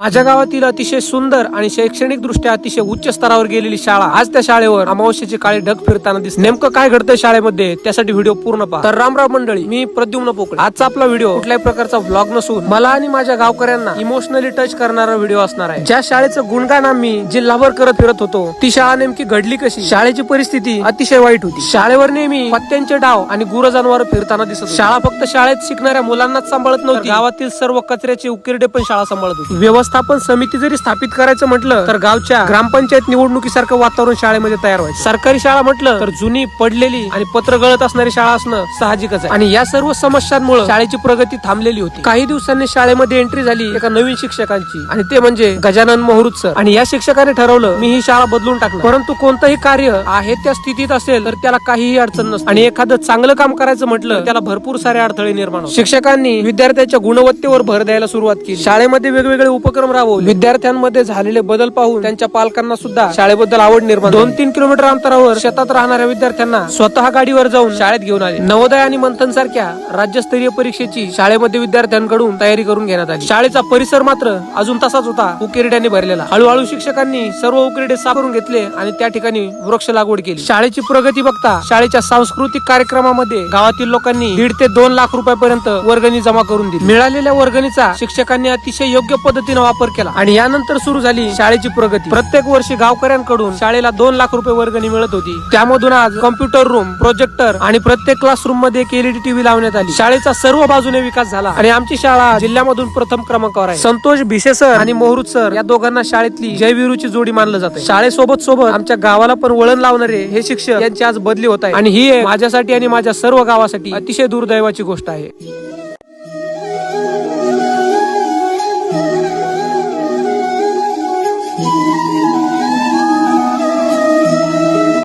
माझ्या गावातील अतिशय सुंदर आणि शैक्षणिक दृष्ट्या अतिशय उच्च स्तरावर गेलेली शाळा आज त्या शाळेवर अमावस्याचे काळी ढग फिरताना दिसत. नेमकं काय घडतं शाळेमध्ये? त्यासाठी व्हिडिओ पूर्ण पहा. तर रामराव मंडळी मी प्रद्युम्न पोकळे. आजचा आपला व्हिडिओ कुठल्याही प्रकारचा व्लॉग नसून मला आणि माझ्या गावकऱ्यांना इमोशनली टच करणारा व्हिडिओ असणार आहे. ज्या शाळेचं गुणगान आम्ही जिल्हाभर करत फिरत होतो ती शाळा नेमकी घडली कशी? शाळेची परिस्थिती अतिशय वाईट होती. शाळेवर नेहमी पत्त्यांचे डाव आणि गुरजनावर फिरताना दिसत शाळा फक्त शाळेत शिकणाऱ्या मुलांनाच सांभाळत नव्हती. गावातील सर्व कचऱ्याचे उकिरडे पण शाळा सांभाळत होती. व्यवस्थापन समिती जरी स्थापित करायचं म्हटलं तर गावच्या ग्रामपंचायत निवडणुकीसारखं वातावरण शाळेमध्ये तयार व्हायचं. सरकारी शाळा म्हटलं तर जुनी पडलेली आणि पत्र गळत असणारी शाळा असणं साहजिकच आहे. आणि या सर्व समस्यांमुळे शाळेची प्रगती थांबलेली होती. काही दिवसांनी शाळेमध्ये एंट्री झाली एका नवीन शिक्षकांची. आणि ते म्हणजे गजानन महरुत सर आणि या शिक्षकाने ठरवलं मी ही शाळा बदलून टाकणार. परंतु कोणतंही कार्य आहे त्या स्थितीत असेल तर त्याला काहीही अडचण नसते. आणि एखादं चांगलं काम करायचं म्हटलं त्याला भरपूर सारे अडथळे निर्माण शिक्षकांनी विद्यार्थ्यांच्या गुणवत्तेवर भर द्यायला सुरुवात केली. शाळेमध्ये वेगवेगळे उपक्रम राबवले. विद्यार्थ्यांमध्ये झालेले बदल पाहून त्यांच्या पालकांना सुद्धा शाळेबद्दल आवड निर्माण दोन तीन किलोमीटर अंतरावर शेतात राहणाऱ्या विद्यार्थ्यांना स्वतः गाडीवर जाऊन शाळेत घेऊन आले. नवोदय आणि मंथन सारख्या राज्यस्तरीय परीक्षेची शाळेमध्ये विद्यार्थ्यांकडून तयारी करून घेण्यात आली. शाळेचा परिसर मात्र अजून तसाच होता. उकिरड्याने भरलेला. हळूहळू शिक्षकांनी सर्व उकिरडे साफ करून घेतले आणि त्या ठिकाणी वृक्ष लागवड केली. शाळेची प्रगती बघता शाळेच्या सांस्कृतिक कार्यक्रमामध्ये गावातील लोकांनी दीड ते दोन लाख रुपयापर्यंत वर्गणी जमा करून दिली. मिळालेल्या वर्गणीचा शिक्षकांनी अतिशय योग्य पद्धतीने वापर केला. आणि यानंतर सुरू झाली शाळेची प्रगती. प्रत्येक वर्षी गावकऱ्यांकडून शाळेला दोन लाख रुपये वर्गणी मिळत होती. त्यामधून आज कॉम्प्युटर रूम प्रोजेक्टर आणि प्रत्येक क्लासरूममध्ये एक एलईडी टीव्ही लावण्यात आली. शाळेचा सर्व बाजूने विकास झाला. आणि आमची शाळा जिल्ह्यामधून प्रथम क्रमांकावर आहे. संतोष भिसे सर आणि मोहरुत सर या दोघांना शाळेतली जयवीरूची जोडी मानलं जाते शाळेसोबत सोबत आमच्या गावाला पण वळण लावणारे हे शिक्षक यांची आज बदली होत आहे. आणि ही माझ्यासाठी आणि माझ्या सर्व गावासाठी अतिशय दुर्दैवाची गोष्ट आहे.